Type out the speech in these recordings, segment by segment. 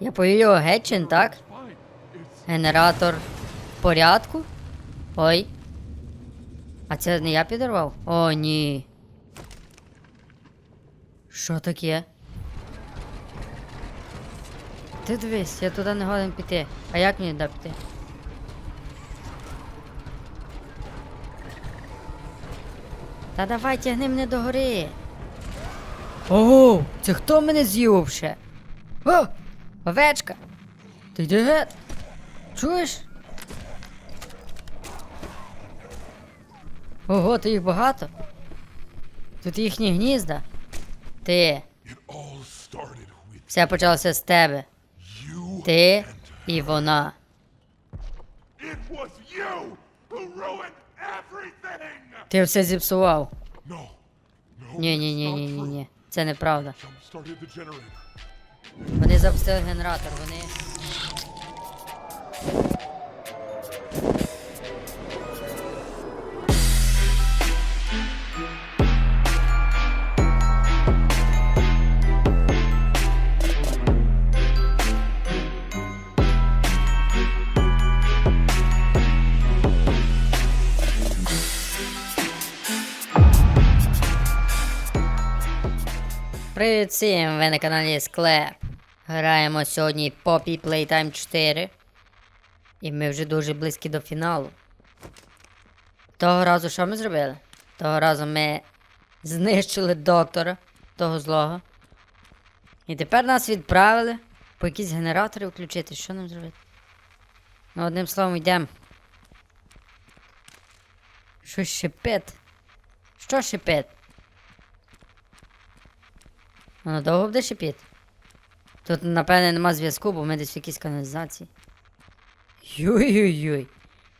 Я його гетчин, так? Генератор в порядку? Ой. А це не я підірвав? О, ні. Що таке? Ти дивись, я туди не годен піти. А як мені туди піти? Та давай тягни мене до гори. Ого, це хто мене з'їв вообще? О! Овечка! Ти йди геть? Чуєш? Ого, ти їх багато? Тут їхні гнізда. Ти. Все почалося з тебе. Ти і вона. Ти все зіпсував. Ні, ні, ні, ні, ні, ні. Це неправда. Вони запустили генератор, вони. Привіт всім! Ви на каналі Склеп. Граємо сьогодні Poppy Playtime 4. І ми вже дуже близькі до фіналу. Того разу що ми зробили? Того разу ми знищили доктора, того злого. І тепер нас відправили по якісь генератори включити. Що нам зробити? Ну, одним словом, йдемо. Що шипить? Що шипить? Воно довго буде шипіти? Тут, напевне, нема зв'язку, бо ми десь в якійсь каналізації. Юй-юй-юй.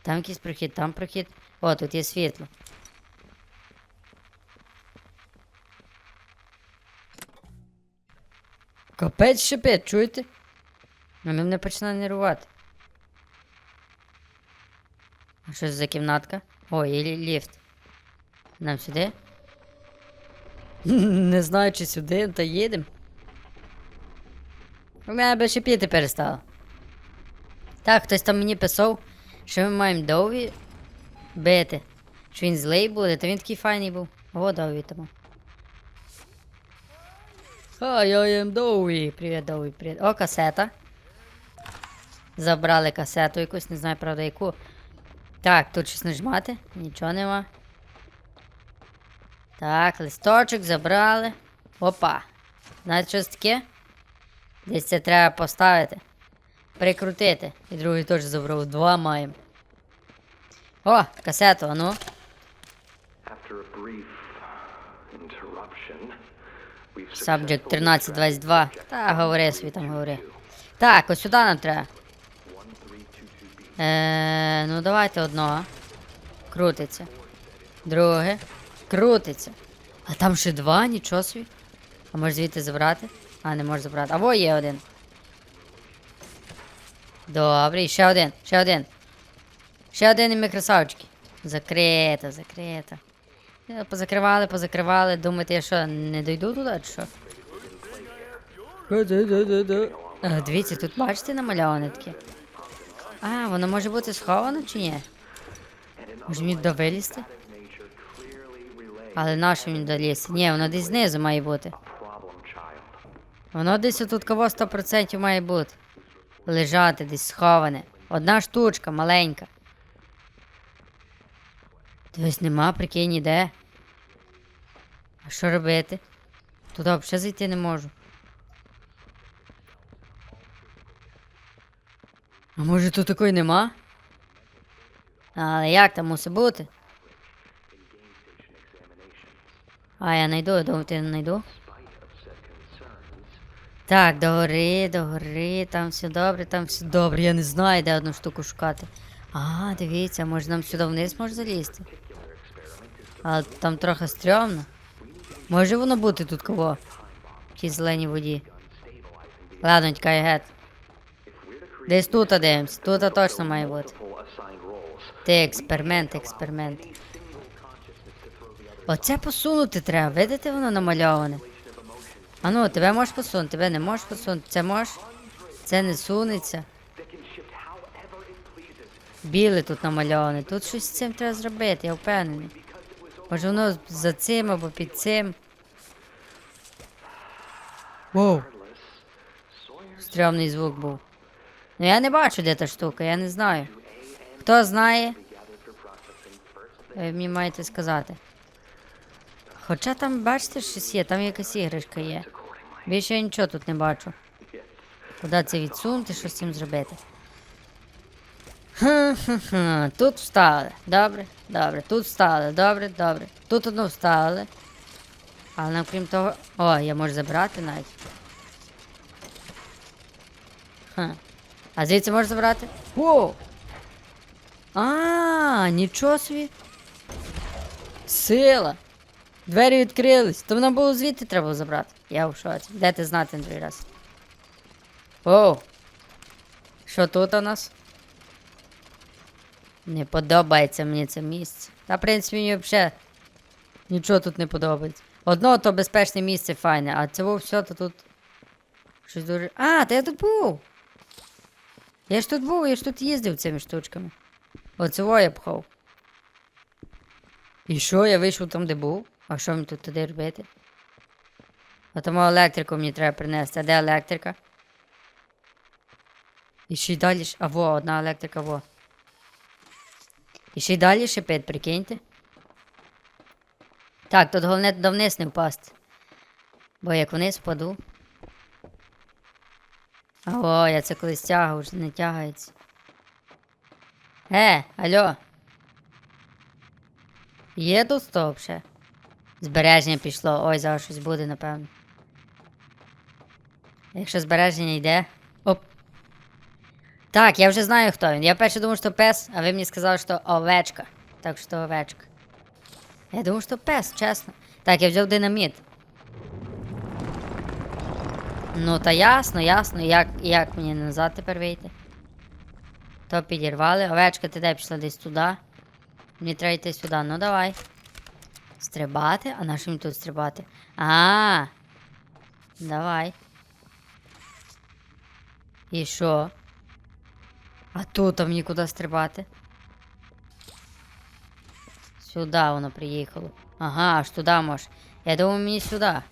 Там якийсь прохід, там прохід. О, тут є світло. Капець шипить, чуєте? Ну, мене починає нервувати. А що це за кімнатка? О, є лі- ліфт. Нам сюди? Не знаю, чи сюди, та їдемо. У мене би шипіти перестало. Так, хтось там мені писав, що ми маємо довгі бити. Що він злий буде, та він такий файний був. О, довгі тому. Hi, I am Дові. Привіт, Дові, привіт. О, касета. Забрали касету якусь, не знаю, правда, яку. Так, тут щось нажмати. Нічого нема. Так, листочок забрали. Опа. Знаєте, що це таке? Десь це треба поставити. Прикрутити. І другий теж забрав. Два маємо. О, касету, а ну. We've Subject 1322. Та, говори собі там, говори. Так, ось сюди нам треба. Е, ну давайте одного. Крутиться. Друге. Крутиться. А там ще два, нічого собі. А може звідти забрати? А, не може забрати. Або є один. Добре, ще один, ще один. Ще один і ми красавчики. Закрито, закрито. Е, Позакривали, позакривали. Думаєте, я що, не дойду туди, чи що? Е, Дивіться, тут бачите намальоване таке. А, воно може бути сховано чи ні? Може мені туди вилізти? Але нащо мені долізти? Ні, воно десь знизу має бути. Воно десь отут кого 100% має бути. Лежати десь сховане. Одна штучка маленька. Дивись, нема, прикинь, ніде. А що робити? Туди взагалі зайти не можу. А може тут такої нема? Але як там мусить бути? А, я найду, я думаю, не найду. Так, догори, догори, там все добре, там все добре. Я не знаю, де одну штуку шукати. А, дивіться, може нам сюди вниз може залізти. Але там трохи стрьомно. Може воно бути тут кого? В тій зеленій воді. Ладно, тікай гет. Десь тут дивимось, тут точно має бути. Ти експеримент, експеримент. Оце посунути треба, видите, воно намальоване. А ну, тебе можеш посунути, тебе не можеш посунути, це можеш. Це не сунеться. Біле тут намальоване. Тут щось з цим треба зробити, я впевнений. Може воно за цим або під цим. Воу. Стрьомний звук був. Ну я не бачу, де та штука, я не знаю. Хто знає, ви мені маєте сказати. Хоча там, бачите, щось є, там якась іграшка є. Більше я нічого тут не бачу. Куди це відсунути, що з цим зробити? Ха-ха-ха. Тут встали. Добре, добре. Тут встали. Добре, добре. Тут одну встали. Але нам крім того. О, я можу забрати навіть. Ха. А звідси можеш забрати? О! А, нічого собі. Сила. Двері відкрились. То нам було звідти треба забрати. Я в шоці. Де ти знати другий раз? О! Що тут у нас? Не подобається мені це місце. Та, в принципі, мені взагалі нічого тут не подобається. Одно то безпечне місце файне, а цього все то тут. Щось дуже. А, та я тут був! Я ж тут був, я ж тут їздив цими штучками. Оцього я пхав. І що, я вийшов там, де був? А що мені тут туди робити? А тому електрику мені треба принести. А де електрика? І ще й далі. А во, одна електрика, во. І ще й далі шипить, прикиньте. Так, тут головне туди вниз не впасти. Бо як вниз впаду. О, я це колись тягав, вже не тягається. Е, алло. Є тут стоп ще? Збереження пішло. Ой, зараз щось буде, напевно. Якщо збереження йде. Оп. Так, я вже знаю, хто він. Я перше думав, що пес, а ви мені сказали, що овечка. Так що овечка. Я думав, що пес, чесно. Так, я взяв динаміт. Ну, та ясно, ясно. Як, як мені назад тепер вийти? То підірвали. Овечка, ти де пішла десь туди. Мені треба йти сюди. Ну давай. Стрибати? А на що мені тут стрибати? А. Давай. І що? А тут а мені куди стрибати? Сюди воно приїхало. Ага, аж туди може. Я думаю, мені сюди.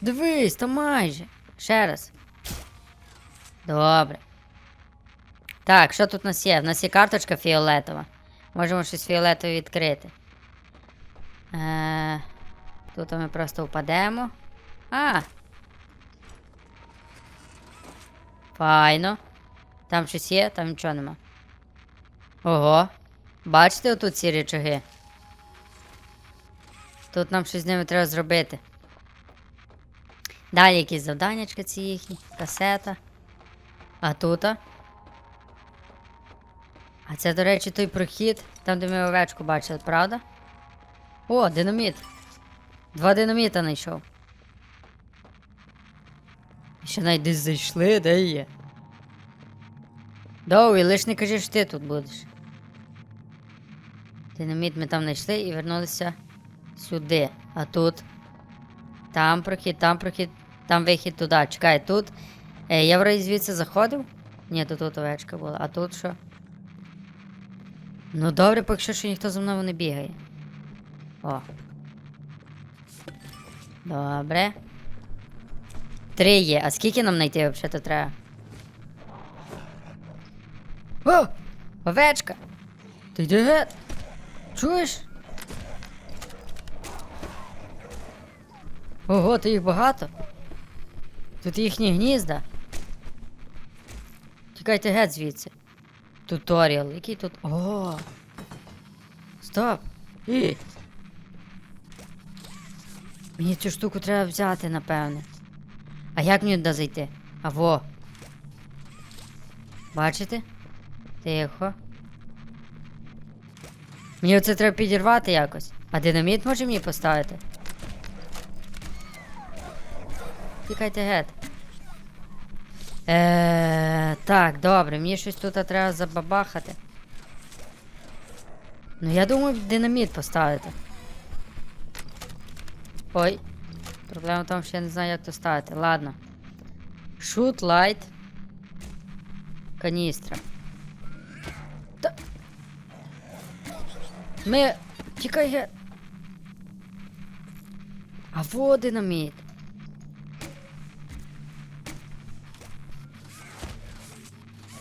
Дивись, то майже. Ще раз. Добре. Так, що тут у нас є? У нас є карточка фіолетова. Можемо щось фіолетове відкрити. Е, тут ми просто впадемо. А. Файно. Там щось є, там нічого нема. Ого. Бачите отут ці речаги? Тут нам щось з ними треба зробити. Далі якісь завданнячка ці їхні, касета. А тут? А А це, до речі, той прохід, там, де ми овечку бачили, правда? О, динаміт. Два динаміта знайшов. Ще навіть десь зайшли, де є. Довгий, лиш не кажи, що ти тут будеш. Динаміт ми там знайшли і вернулися сюди. А тут. Там прохід, там прохід, там вихід туди. Чекай, тут. Е, я вроді звідси заходив? Ні, то тут овечка була. А тут що? Ну добре, поки що ніхто за мною не бігає. О. Добре. Три є. А скільки нам знайти взагалі треба? О! Овечка! Ти йди геть! Чуєш? Ого, то їх багато. Тут їхні гнізда. Тікайте геть звідси. Туторіал. Який тут. О! Стоп! І. Мені цю штуку треба взяти, напевне. А як мені туди зайти? А во. Бачите? Тихо. Мені оце треба підірвати якось. А динаміт може мені поставити? Тікайте геть. Е, так, добре, мені щось тут треба забабахати. Ну я думаю, динаміт поставити. Ой. Проблема в тому, що я не знаю, як то ставити. Ладно. Shoot light. каністра. Та... Ми. Тікай ге. А во динаміт.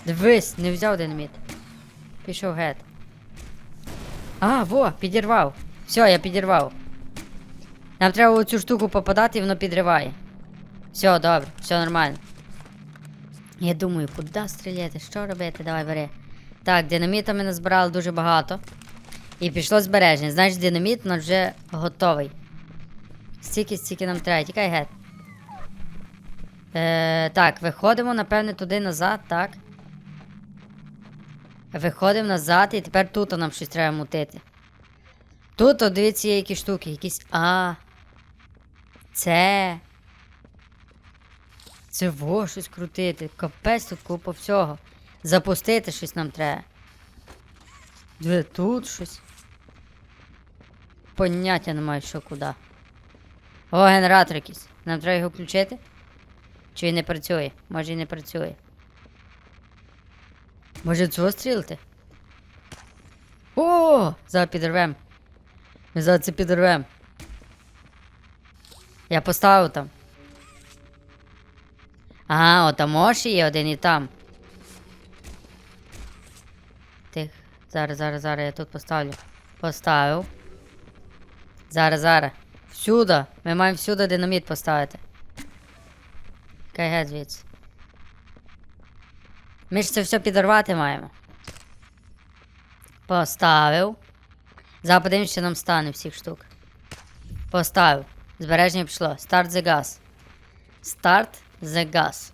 Дивись, не взяв динаміт. Пішов гет. А, во, підірвав. Все, я підірвав. Нам треба в цю штуку попадати і воно підриває. Все, добре, все нормально. Я думаю, куди стріляти, що робити? Давай бери. Так, динаміта ми назбирали дуже багато. І пішло збереження. Значить, динаміт у нас вже готовий. Стільки, стільки нам треба. Тікай гет. Е, так, виходимо, напевне, туди назад, так. Виходимо назад, і тепер тут нам щось треба мутити. Тут, от, дивіться, є які штуки, якісь. А. Це. Це во щось крутити. Капець тут купа всього. Запустити щось нам треба. Де тут щось. Поняття немає, що куди. О, генератор якийсь. Нам треба його включити? Чи він не працює? Може і не працює. Може цього стрілити? О! Зараз підірвем. Ми зараз це підірвем. Я поставив там. Ага, отамо ще є один і там. Тих. Зараз, зараз, зараз я тут поставлю. Поставив. Зараз, зараз. Всюди. Ми маємо всюди динаміт поставити. Кай геть звідси. Ми ж це все підорвати маємо. Поставив. Подивимось, що нам стане всіх штук. Поставив. Збереження пішло. Старт the gas. Старт the gas.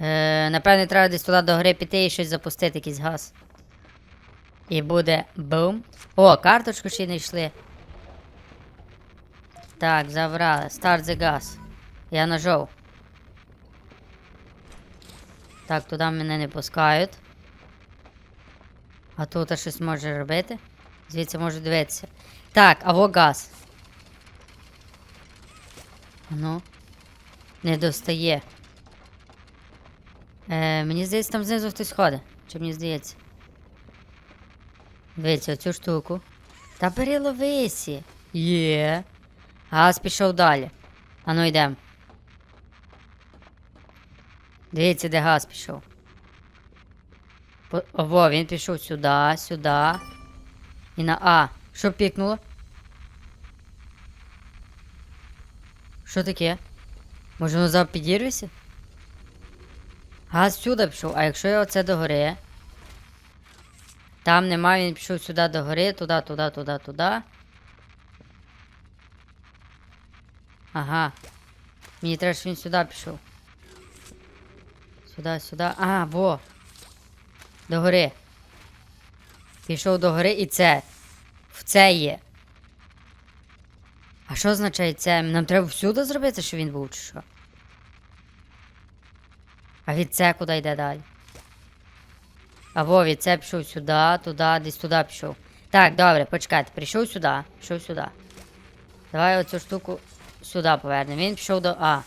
Е, напевне, треба десь туди до гри піти і щось запустити, якийсь газ. І буде бум. О, карточку ще й йшли. Так, забрали. Старт the gas. Я нажав. Так, туди мене не пускають. А тут щось може робити. Звідси можу дивитися. Так, або газ. Ну. Не достає. Е, мені здається, там знизу хтось ходить. Чи мені здається? Дивіться, оцю штуку. Та бери ловисі. Є. Газ пішов далі. А ну йдемо. Дивіться, де газ пішов. По- він пішов сюди, сюди. І на А. Що пікнуло? Що таке? Може воно зараз підірветься? Газ сюди пішов, а якщо я оце догори? Там нема, він пішов сюди догори, туди, туди, туди, туди. Ага. Мені треба, щоб він сюди пішов. Сюди, сюди. А, во. До гори. Пішов до гори і це. Це є. А що означає це? Нам треба всюди зробити, щоб він був, чи що? А від це куди йде далі? А во, від це пішов сюди, туди, десь туди пішов. Так, добре, почекайте, прийшов сюди, пішов сюди. Давай оцю штуку сюди повернемо. Він пішов до А.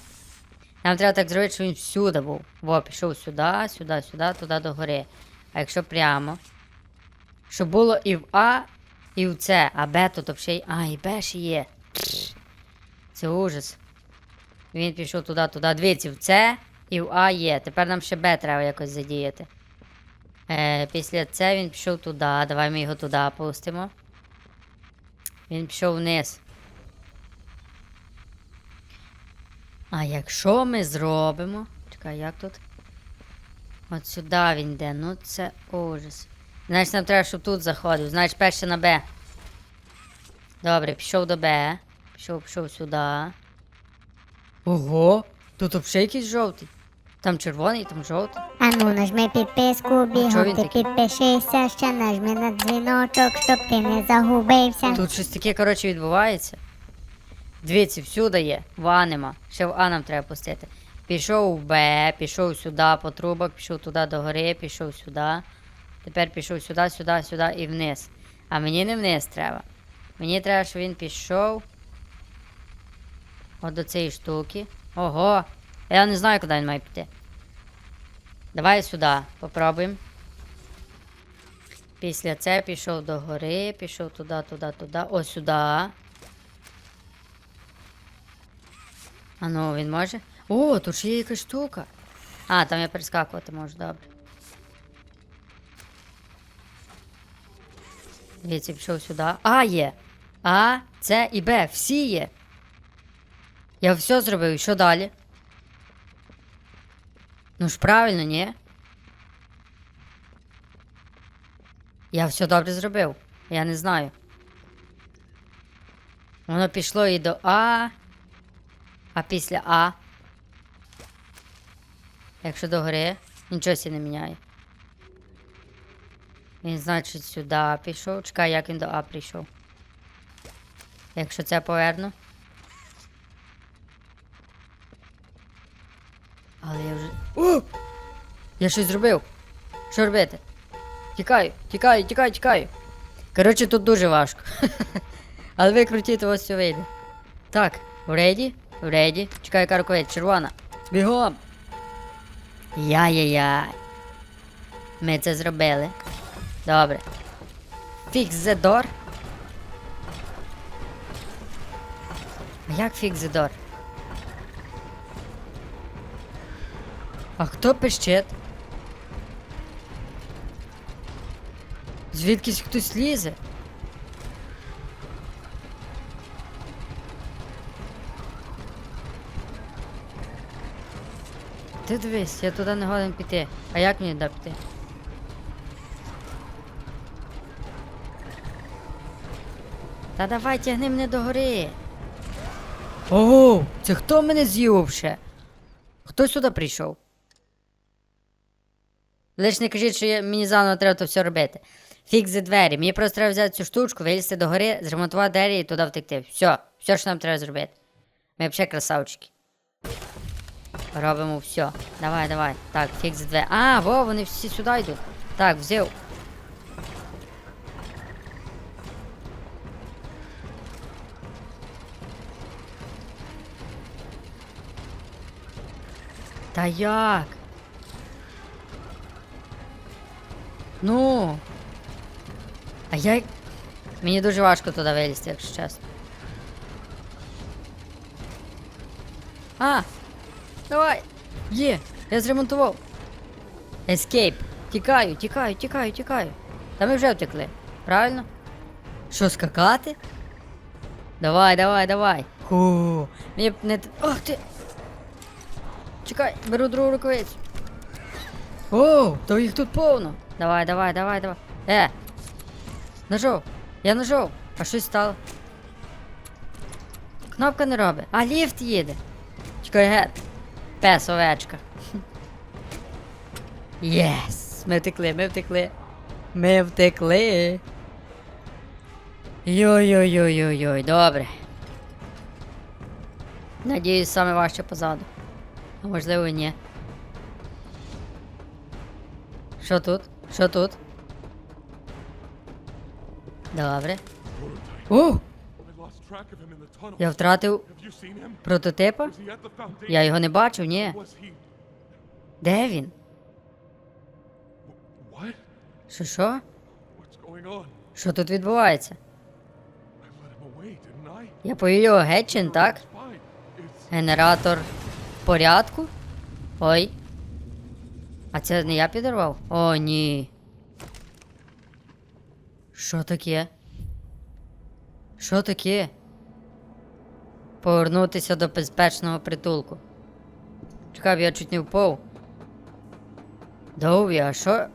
Нам треба так зробити, щоб він всюди був. Во, пішов сюди, сюди, сюди, туди до гори. А якщо прямо. Щоб було і в А, і в С, а Б тут взагалі. А, і Б ще є. Це ужас. Він пішов туди, туди. Дивіться, в С і в А є. Тепер нам ще Б треба якось задіяти. Е, після С він пішов туди. Давай ми його туди пустимо. Він пішов вниз. А якщо ми зробимо. Чекай, як тут? От сюди він йде. Ну це ужас. Значить, нам треба, щоб тут заходив. Значить, перше на Б. Добре, пішов до Б. Пішов, пішов сюди. Ого! Тут взагалі якийсь жовтий. Там червоний, там жовтий. А ну нажми підписку, бігом ти підпишися, ще нажми на дзвіночок, щоб ти не загубився. Тут щось таке, коротше, відбувається. Дивіться, всюди є. В А нема. Ще в А нам треба пустити. Пішов в Б, пішов сюди по трубах, пішов туди до гори, пішов сюди. Тепер пішов сюди, сюди, сюди і вниз. А мені не вниз треба. Мені треба, щоб він пішов. От до цієї штуки. Ого! Я не знаю, куди він має піти. Давай сюди, попробуємо. Після це пішов до гори, пішов туди, туди, туди. О, сюди. А ну, він може? О, тут ще є якась штука. А, там я перескакувати можу, добре. Дивіться, пішов сюди. А, є. А, С і Б. Всі є. Я все зробив, і що далі? Ну ж правильно, ні? Я все добре зробив. Я не знаю. Воно пішло і до А. А після А. Якщо до гори, нічого сі не міняє. Він, значить, сюди пішов. Чекай, як він до А прийшов. Якщо це поверну. Але я вже. О! Я щось зробив. Що робити? Тікаю, тікаю, тікаю, тікаю. Коротше, тут дуже важко. Але ви круті, то ось все вийде. Так, реді? Реді. Чекай, яка червона. Бігом. Яй-яй-яй. Ми це зробили. Добре. Fix the door. Як fix the door? А хто пищить? Звідкись хтось лізе? Ти дивись, я туди не годен піти. А як мені туди піти? Та давай тягни мене до гори. Ого, це хто мене з'їв вже? Хто сюди прийшов? Лиш не кажіть, що мені заново треба то все робити. Фікс за двері. Мені просто треба взяти цю штучку, вилізти до гори, зремонтувати двері і туди втекти. Все, все, що нам треба зробити. Ми взагалі красавчики. Робимо все. Давай, давай. Так, фікс за двері. А, во, вони всі сюди йдуть. Так, взяв. Та як? Ну. А я. Мені дуже важко туди вилізти, якщо чесно. А! Давай! Є! Я зремонтував! Escape! Тікаю, тікаю, тікаю, тікаю. Та ми вже втекли. Правильно? Що, скакати? Давай, давай, давай. Ху. Мені не. Ох ти! Чекай, беру другу рукавицю. О, то їх тут повно. Давай, давай, давай, давай. Е. Нажов. Я нажов. А щось стало. Кнопка не робить. А ліфт їде. Чекай, гет. Пес овечка. Єс! Ми втекли, ми втекли. Ми втекли. Йой-йой-йой-йой-йой, добре. Надіюсь, саме важче позаду. А можливо, ні. Що тут? Що тут? Добре. О! Я втратив прототипа? Я його не бачив, ні. Де він? Що що? Що тут відбувається? Я повів його геть, так? Генератор порядку? Ой. А це не я підорвав? О, ні. Що таке? Що таке? Повернутися до безпечного притулку. Чекай, я чуть не впав. Довбі, а що?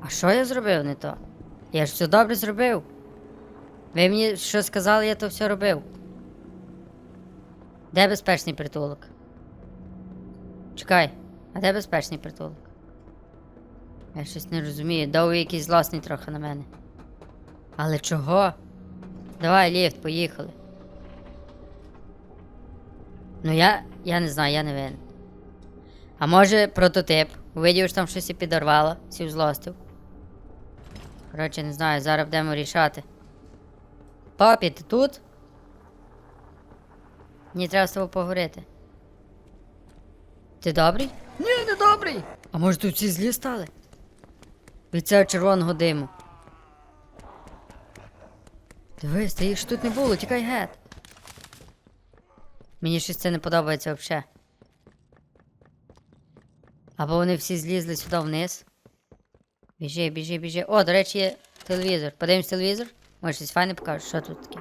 А що я зробив не то? Я ж все добре зробив. Ви мені що сказали, я то все робив. Де безпечний притулок? Чекай, а де безпечний притулок? Я щось не розумію. Довгий якийсь злосний трохи на мене. Але чого? Давай, ліфт, поїхали. Ну я. я не знаю, я не винен. А може прототип? Увидів, що там щось і підорвало, сів злостив. Коротше, не знаю, зараз будемо рішати. Папі, ти тут? Мені треба з тобою поговорити. Ти добрий? Ні, не добрий. А може тут всі злі стали? Від цього червоного диму. Дивись, та їх ж тут не було, тікай геть. Мені щось це не подобається взагалі. Або вони всі злізли сюди вниз. Біжи, біжи, біжи. О, до речі, є телевізор. Подивимось телевізор. Може щось файне покажеш, що тут таке.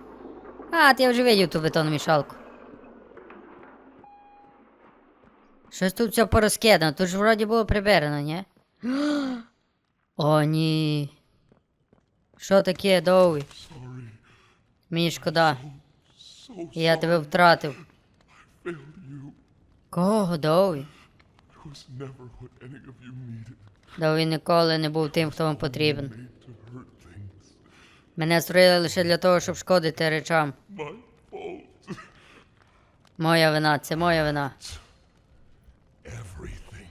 А, ти я вже видів ту бетономішалку. Щось тут все порозкидано, тут ж вроді було прибирано, ні? О, ні. Що таке, Доуі? Мені шкода. Я тебе втратив. Кого, needed. Доуі ніколи не був тим, хто вам потрібен. Мене створили лише для того, щоб шкодити речам. Моя вина, це моя вина. Everything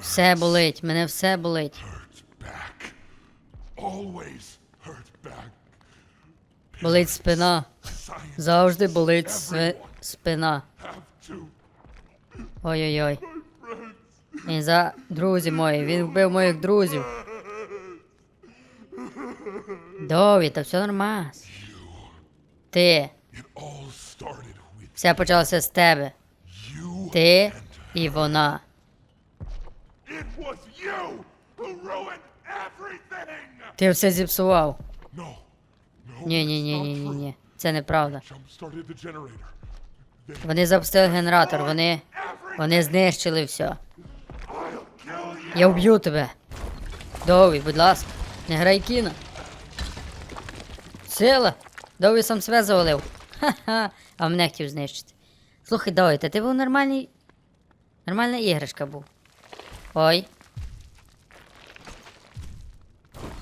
Все болить, мене все болить. Болить спина. Завжди болить сви- спина. Ой-ой-ой. Він за друзі мої, він вбив моїх друзів. Дові, та все нормально. Ти. Все почалося з тебе. Ти і вона. It was you who ruined everything. Ти все зіпсував. No. No. Ні, ні, ні, ні, ні, ні. Це неправда. Jump started the generator. Вони запустили генератор, вони. Вони знищили все. I'll kill you. Я вб'ю тебе. Дові, будь ласка, не грай кіно. Сила! Дові сам себе завалив. Ха-ха, а мене хотів знищити. Слухай, Дові, та ти був нормальний. Нормальна іграшка був. Ой.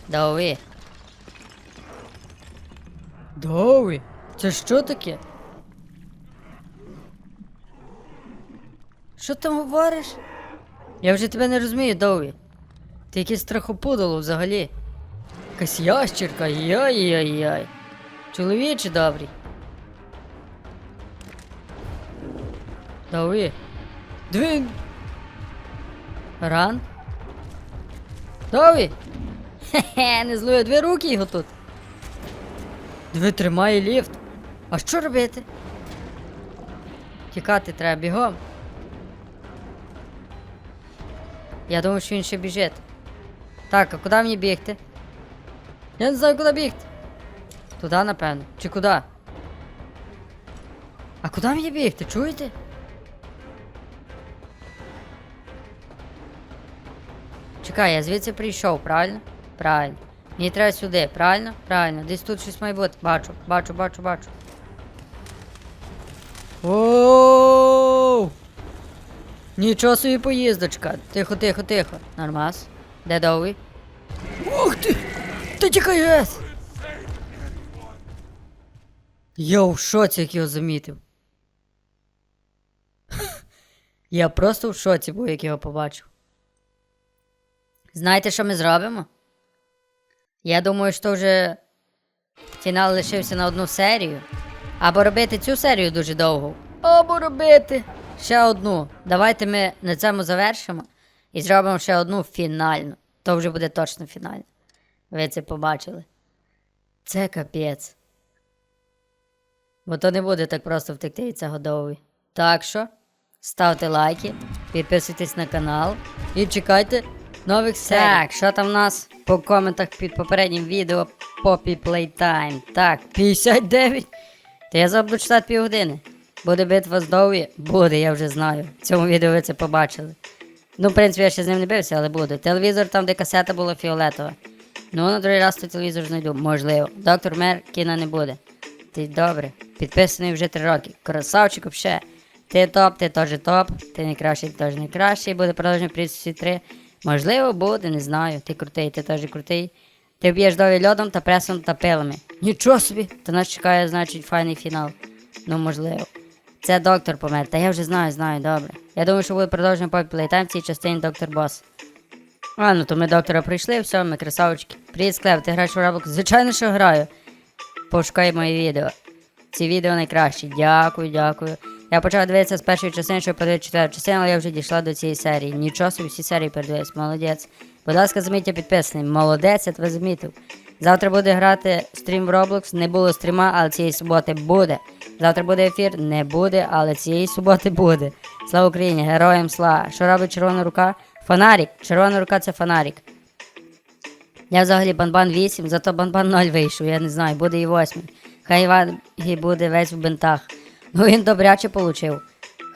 Дові. Дові? Це що таке? Що там говориш? Я вже тебе не розумію, Дові. Ти якесь страхопудало взагалі. Якась ящерка, яй-яй-яй. Чоловіче добрий. Дові. Дві. Ран. Дові. Хе-хе, не злує дві руки його тут. Диви, тримає ліфт. А що робити? Тікати треба бігом. Я думав, що він ще біжить. Так, а куди мені бігти? Я не знаю, куди бігти. Туди, напевно. Чи куди? А куди мені бігти? Чуєте? Чекай, я звідси прийшов, правильно? Правильно. Мені треба сюди, правильно? Правильно. Десь тут щось має бути. Бачу, бачу, бачу, бачу. Оу! Нічого собі поїздочка. Тихо, тихо, тихо. Нормас. Де довгий? Ух ти! Та тікай гес! Я в шоці, як його замітив. Я просто в шоці був, як його побачив. Знаєте, що ми зробимо? Я думаю, що вже фінал лишився на одну серію. Або робити цю серію дуже довго. Або робити ще одну. Давайте ми на цьому завершимо і зробимо ще одну фінальну. То вже буде точно фінальна. Ви це побачили. Це капець. Бо то не буде так просто втекти від цього довгий. Так що, ставте лайки, підписуйтесь на канал і чекайте нових серій. Так, що там в нас по коментах під попереднім відео Poppy Playtime? Так, 59. Та я забуду читати півгодини. Буде битва з? Буде, я вже знаю. В цьому відео ви це побачили. Ну, в принципі, я ще з ним не бився, але буде. Телевізор там, де касета була фіолетова. Ну, на другий раз той телевізор знайду, можливо. Доктор Мер кіна не буде. Ти добре. Підписаний вже три роки. Красавчик вообще. Ти топ, ти теж топ. Ти найкращий, ти теж найкращий. Буде продовження всі три. Можливо, буде, не знаю. Ти крутий, ти теж крутий. Ти б'єш дові льодом та пресом та пилами. Нічого собі! Та нас чекає, значить, файний фінал. Ну, можливо. Це доктор помер, та я вже знаю, знаю, добре. Я думаю, що буде продовження по Playtime в цій частині доктор Бос. А, ну то ми доктора прийшли, все, ми красавчики. Привіт, Склеп, ти граєш у Roblox? Звичайно, що граю. Пошукай мої відео. Ці відео найкращі. Дякую, дякую. Я почав дивитися з першої частини, щоб подивитися четверту частину, але я вже дійшла до цієї серії. Нічого собі всі серії передивилась, молодець. Будь ласка, замітьте підписаний. Молодець, я тебе замітив. Завтра буде грати стрім в Roblox. Не було стріма, але цієї суботи буде. Завтра буде ефір, не буде, але цієї суботи буде. Слава Україні, героям слава. Що робить червона рука? Фонарик. Червона рука це фонарик. Я взагалі банбан 8, зато банбан 0 вийшов, я не знаю, буде і 8. Хай Івагі буде весь в бинтах. Ну він добряче получив.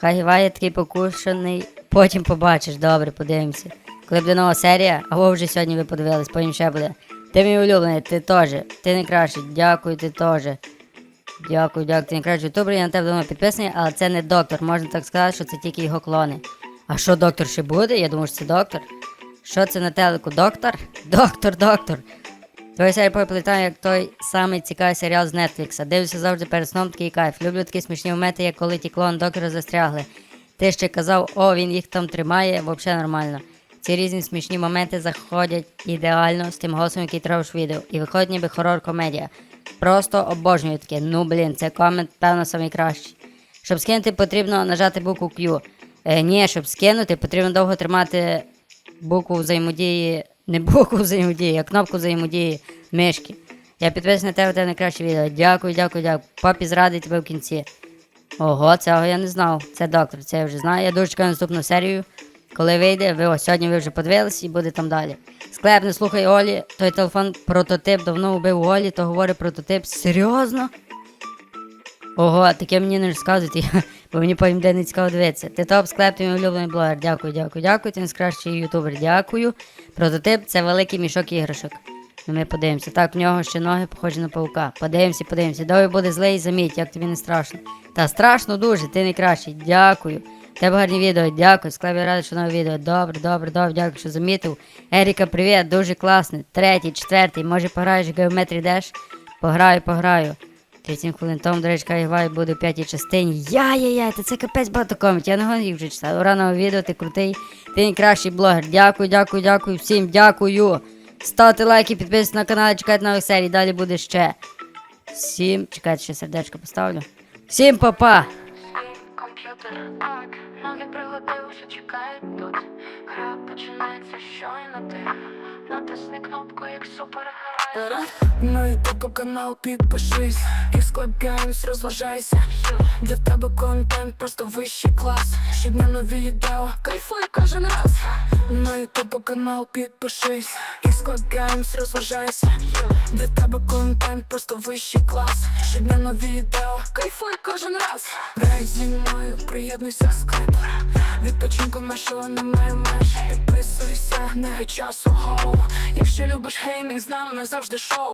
Хай Івай такий покушений, потім побачиш, добре, подивимося. Коли буде нова серія, або вже сьогодні ви подивились, потім ще буде. Ти мій улюблений, ти теж. Ти найкращий, дякую, ти теж. Дякую, дякую, ти найкращий ютубер, я на тебе давно підписаний, але це не доктор, можна так сказати, що це тільки його клони. А що доктор ще буде? Я думаю, що це доктор. Що це на телеку? Доктор? Доктор, доктор. Твоя серія поплітає, як той самий цікавий серіал з Нетфлікса. Дивлюся завжди перед сном такий кайф. Люблю такі смішні моменти, як коли ті клон доктора застрягли. Ти ще казав, о, він їх там тримає, взагалі нормально. Ці різні смішні моменти заходять ідеально з тим голосом, який в відео. І виходить ніби хорор комедія. Просто обожнюю таке. Ну блін, це комент, певно, найкращий. Щоб скинути, потрібно нажати букву Q. Е, ні, щоб скинути, потрібно довго тримати букву взаємодії, не букву взаємодії, а кнопку взаємодії мишки. Я підписаний на тебе, тебе найкраще відео. Дякую, дякую, дякую. Папі зрадить тебе в кінці. Ого, цього я не знав. Це доктор, це я вже знаю. Я дуже чекаю наступну серію. Коли вийде, ви ось сьогодні ви вже подивились і буде там далі. Склеп, не слухай Олі, той телефон прототип давно вбив Олі, то говорить прототип. Серйозно? Ого, таке мені не розказуйте, бо мені потім де не цікаво дивитися. Ти топ склеп, ти мій улюблений блогер. Дякую, дякую, дякую. Ти найкращий ютубер. Дякую. Прототип це великий мішок іграшок. Ну, Ми подивимося. Так, в нього ще ноги похожі на паука. Подивимося, подивимося. Довго буде злий, заміть, як тобі не страшно. Та страшно дуже, ти найкращий. Дякую. Тебе гарні відео, дякую. Склеп, я радий, що нове відео. Добре, добре, добре, дякую, що замітив. Еріка, привіт, дуже класний. Третій, четвертий. Може пограєш в Geometry Dash? Пограю, пограю. 37 хвилин тому, до речі, Кайвай буде в п'ятій частині. Яй-яй-яй, та це капець багато коментів, я не гоню їх вже читати. Ранове відео, ти крутий, ти найкращий блогер. Дякую, дякую, дякую всім, дякую. Ставте лайки, підписуйтесь на канал, чекайте нових серій, далі буде ще. Всім, чекайте, ще сердечко поставлю. Всім па-па! комп'ютер так, ноги пригодився, чекають тут. Гра починається щойно ти. Натисни кнопку, як супергерой. На ютуб канал підпишись. І складаємось, розважайся. Для тебе контент просто вищий клас. Щодня нові відео, кайфуй кожен раз. На ютуб канал підпишись. І складаємось, розважайся. Для тебе контент просто вищий клас. Щодня нові відео, кайфуй кожен раз. Грай зі мною, приєднуйся скайпер Відпочинку нашого немає меж. Підписуйся, не часу гоу Якщо любиш геймінг, з нами завжди шоу